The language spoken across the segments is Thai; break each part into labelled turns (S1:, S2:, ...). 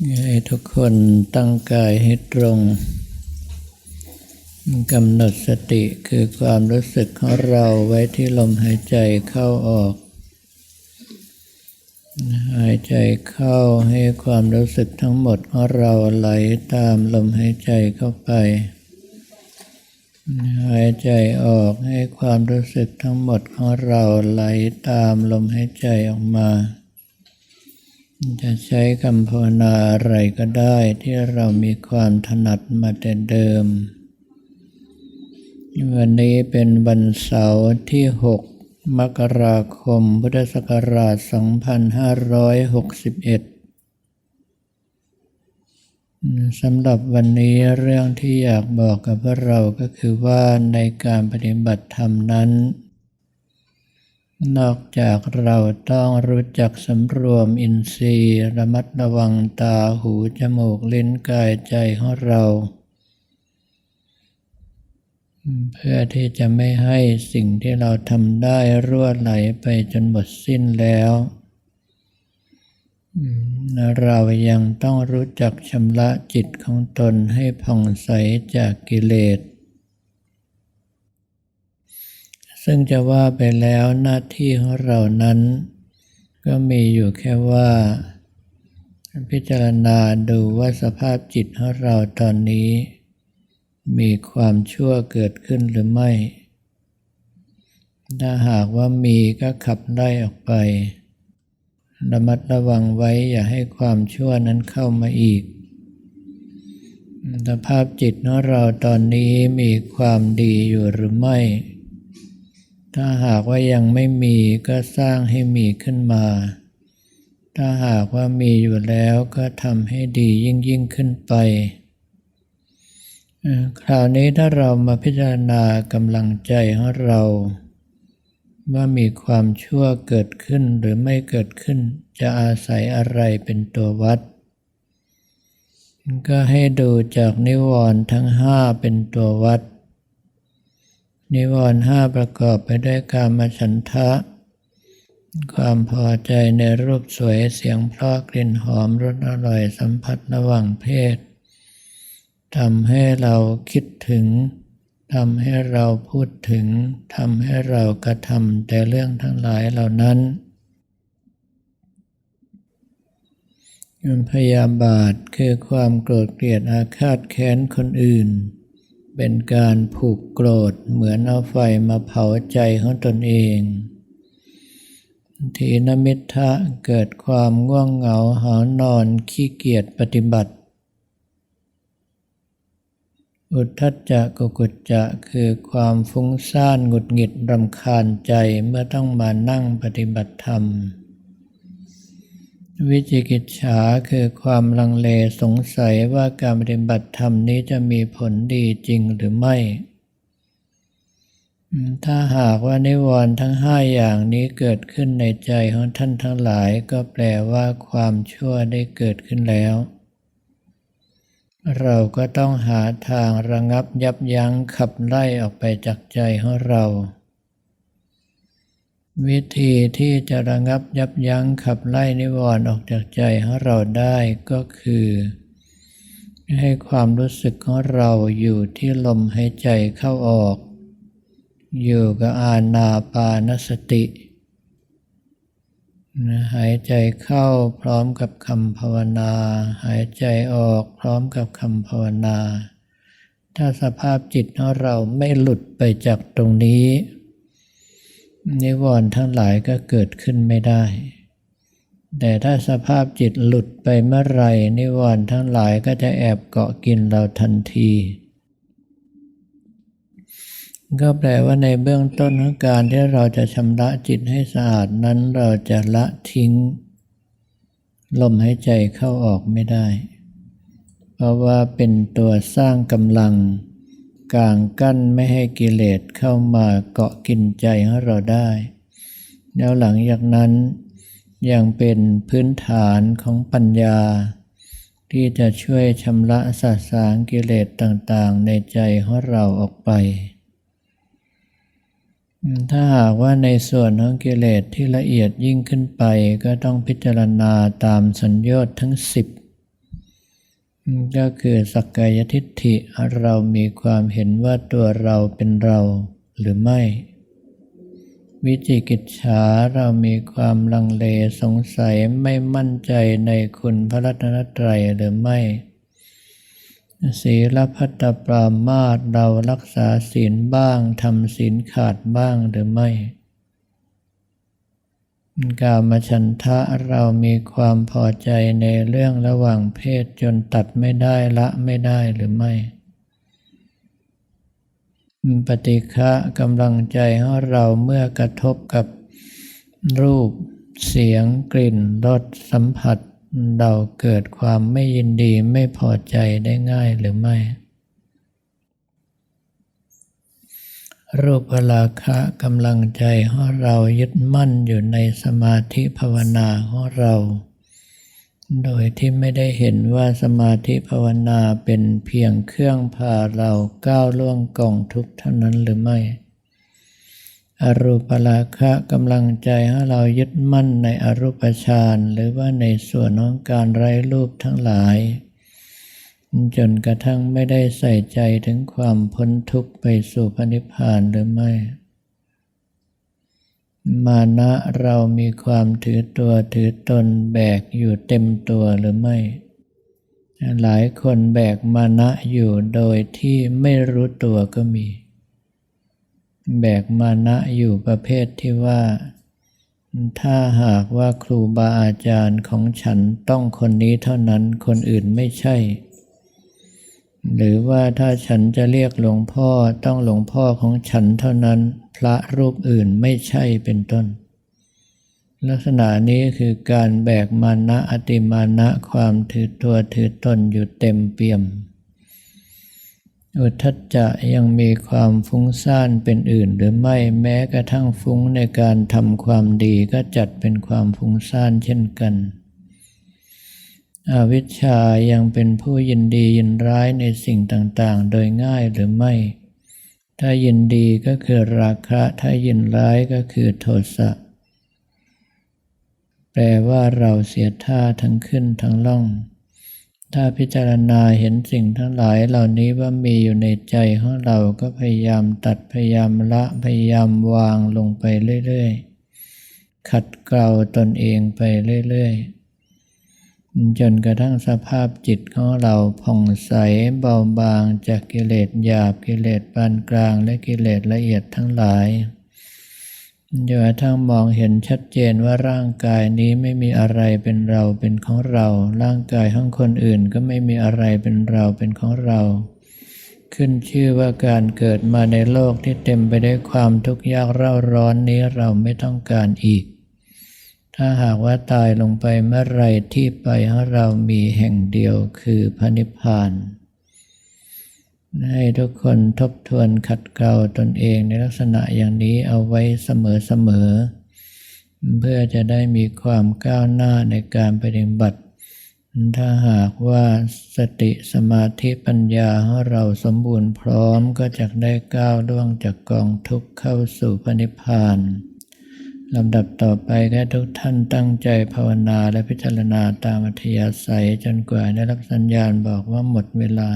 S1: ให้ทุกคนตั้งกายให้ตรงกำหนดสติคือความรู้สึกของเราไว้ที่ลมหายใจเข้าออก หายใจเข้าให้ความรู้สึกทั้งหมดของเราไหลตามลมหายใจเข้าไป หายใจออกให้ความรู้สึกทั้งหมดของเราไหลตามลมหายใจออกมา จะใช้คำภาวนาอะไรก็ได้ที่เรามีความถนัดมาแต่เดิม วันนี้เป็นวันเสาร์ที่ 6 มกราคม พุทธศักราช 2561 สำหรับวันนี้เรื่องที่อยากบอกกับพวกเราก็คือว่าในการปฏิบัติธรรมนั้น นอกจากเราต้องรู้จักสำรวมอินทรีย์ระมัดระวังตาหูจมูกลิ้นกายใจของเรา เพื่อที่จะไม่ให้สิ่งที่เราทำได้รั่วไหลไปจนหมดสิ้นแล้ว เรายังต้องรู้จักชำระจิตของตนให้ผ่องใสจากกิเลส ซึ่งจะว่าไปแล้วหน้าที่ของเรานั้น ก็มีอยู่แค่ว่า พิจารณาดูว่าสภาพจิตของเราตอนนี้ มีความชั่วเกิดขึ้นหรือไม่ ถ้าหากว่ามีก็ขับไล่ออกไประมัดระวังไว้อย่าให้ความชั่วนั้นเข้ามาอีก สภาพจิตของเราตอนนี้มีความดีอยู่หรือไม่ ถ้าหากว่ายังไม่มีก็สร้างให้มีขึ้นมา ถ้าหากว่ามีอยู่แล้วก็ทำให้ดียิ่งยิ่งขึ้นไป คราวนี้ถ้าเรามาพิจารณากำลังใจของเรา ว่ามีความชั่วเกิดขึ้นหรือไม่เกิดขึ้น จะอาศัยอะไรเป็นตัววัด ก็ให้ดูจากนิวรณ์ทั้งห้าเป็นตัววัด นิวรณ์ห้าประกอบไปด้วยกามฉันทะ ความพอใจในรูปสวยเสียงเพราะกลิ่นหอมรสอร่อยสัมผัสระหว่างเพศทำให้เราคิดถึงทำให้เราพูดถึงทำให้เรากระทำแต่เรื่องทั้งหลายเหล่านั้นพยาบาทคือความโกรธเกลียดอาฆาตแค้นคนอื่น เป็นการผูกโกรธเหมือนเอาไฟมาเผาใจของตนเอง ทีนมิทะเกิดความง่วงเหงาหานอนขี้เกียจปฏิบัติ อุทธัจจะกุกุจจะคือความฟุ้งซ่านหงุดหงิดรำคาญใจเมื่อต้องมานั่งปฏิบัติธรรม วิจิกิจฉาคือความลังเลสงสัยว่าการปฏิบัติธรรมนี้จะมีผลดีจริงหรือไม่ ถ้าหากว่านิวรณ์ทั้งห้าอย่างนี้เกิดขึ้นในใจของท่านทั้งหลายก็แปลว่าความชั่วได้เกิดขึ้นแล้ว เราก็ต้องหาทางระงับยับยั้งขับไล่ออกไปจากใจของเรา วิธีที่จะระงับยับยั้งขับไล่นิวรณ์ออกจากใจของเราได้ก็คือ ให้ความรู้สึกของเราอยู่ที่ลมหายใจเข้าออก อยู่กับอาณาปานสติหายใจเข้าพร้อมกับคำภาวนา หายใจออกพร้อมกับคำภาวนา ถ้าสภาพจิตของเราไม่หลุดไปจากตรงนี้ นิวรณ์ทั้งหลายก็เกิดขึ้นไม่ได้ แต่ถ้าสภาพจิตหลุดไปเมื่อไรนิวรณ์ทั้งหลายก็จะแอบเกาะกินเราทันที ก็แปลว่าในเบื้องต้นของการที่เราจะชำระจิตให้สะอาดนั้นเราจะละทิ้ง ลมหายใจเข้าออกไม่ได้ เพราะว่าเป็นตัวสร้างกำลัง กลางกั้นไม่ให้กิเลสเข้ามาเกาะกินใจของเราได้ แล้วหลังจากนั้นยังเป็นพื้นฐานของปัญญา ที่จะช่วยชำระสาสางกิเลสต่างๆ ในใจของเราออกไป ถ้าหากว่าในส่วนของกิเลสที่ละเอียดยิ่งขึ้นไปก็ต้องพิจารณาตามสัญญาทั้งสิบ ก็คือสักกายทิฏฐิเรามีความเห็นว่าตัวเราเป็นเราหรือไม่ วิจิกิจฉาเรามีความลังเลสงสัยไม่มั่นใจในคุณพระรัตนตรัยหรือไม่ ศีลพัตปรามาตเรารักษาศีลบ้างทำศีลขาดบ้างหรือไม่ กามฉันทะเรามีความพอใจในเรื่องระหว่างเพศจนตัดไม่ได้ละไม่ได้หรือไม่ ปฏิฆะกำลังใจของเราเมื่อกระทบกับรูป เสียง กลิ่น รส สัมผัส เราเกิดความไม่ยินดีไม่พอใจได้ง่ายหรือไม่ รูปราคะกำลังใจของเรายึดมั่นอยู่ในสมาธิภาวนาของเรา โดยที่ไม่ได้เห็นว่าสมาธิภาวนาเป็นเพียงเครื่องพาเราก้าวล่วงกองทุกข์เท่านั้นหรือไม่ อรูปราคะกำลังใจให้เรายึดมั่นในอรูปฌานหรือว่าในส่วนของการไร้รูปทั้งหลาย จนกระทั่งไม่ได้ใส่ใจถึงความพ้นทุกข์ไปสู่พระนิพพานหรือไม่ มานะเรามีความถือตัวถือตนแบกอยู่เต็มตัวหรือไม่ หลายคนแบกมานะอยู่โดยที่ไม่รู้ตัวก็มี แบกมานะอยู่ประเภทที่ว่า ถ้าหากว่าครูบาอาจารย์ของฉันต้องคนนี้เท่านั้นคนอื่นไม่ใช่ หรือว่าถ้าฉันจะเรียกหลวงพ่อต้องหลวงพ่อของฉันเท่านั้น พระรูปอื่นไม่ใช่เป็นต้น ลักษณะนี้คือการแบกมานะอติมานะความถือตัวถือตนอยู่เต็มเปี่ยม อุทจจะยังมีความฟุ้งซ่านเป็นอื่นหรือไม่แม้กระทั่งฟุ้งในการทำความดีก็จัดเป็นความฟุ้งซ่านเช่นกัน อวิชชายังเป็นผู้ยินดียินร้ายในสิ่งต่างๆ โดยง่ายหรือไม่ ถ้ายินดีก็คือราคะ ถ้ายินร้ายก็คือโทสะ แปลว่าเราเสียท่าทั้งขึ้นทั้งล่อง ถ้าพิจารณาเห็นสิ่งทั้งหลายเหล่านี้ว่ามีอยู่ในใจของเราก็พยายามตัดพยายามละพยายามวางลงไปเรื่อยๆ ขัดเกลาตนเองไปเรื่อยๆ จนกระทั่งสภาพจิตของเราผ่องใสเบาบางจากกิเลสหยาบกิเลสปานกลางและกิเลสละเอียดทั้งหลายจนกระทั่งมองเห็นชัดเจนว่าร่างกายนี้ไม่มีอะไรเป็นเราเป็นของเรา ร่างกายของคนอื่นก็ไม่มีอะไรเป็นเราเป็นของเรา ขึ้นชื่อว่าการเกิดมาในโลกที่เต็มไปด้วยความทุกข์ยากเร่าร้อนนี้เราไม่ต้องการอีก ถ้าหากว่าตายลงไปเมื่อไรที่ไปของเรามีแห่งเดียวคือพระนิพพาน ให้ทุกคนทบทวนขัดเกลาตนเองในลักษณะอย่างนี้เอาไว้เสมอๆเพื่อจะได้มีความก้าวหน้าในการปฏิบัติ ถ้าหากว่าสติสมาธิปัญญาของเราสมบูรณ์พร้อมก็จะได้ก้าวล่วงจากกองทุกข์เข้าสู่พระนิพพาน ลำดับต่อไปก็ทุกท่านตั้งใจภาวนาและพิจารณาตามอัธยาศัยจนกว่าได้รับสัญญาณบอกว่าหมดเวลา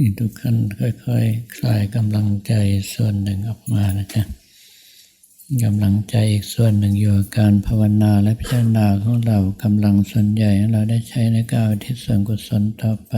S1: นี่ทุกขั้นค่อยๆคคลายกำลังใจส่วนหนึ่งออกมานะจ๊ะกำลังใจอีกส่วนหนึ่งอยู่กับการภาวนาและพิจารณาของเรากำลังส่วนใหญ่เราได้ใช้ในการทิศส่วนกุศลต่อไป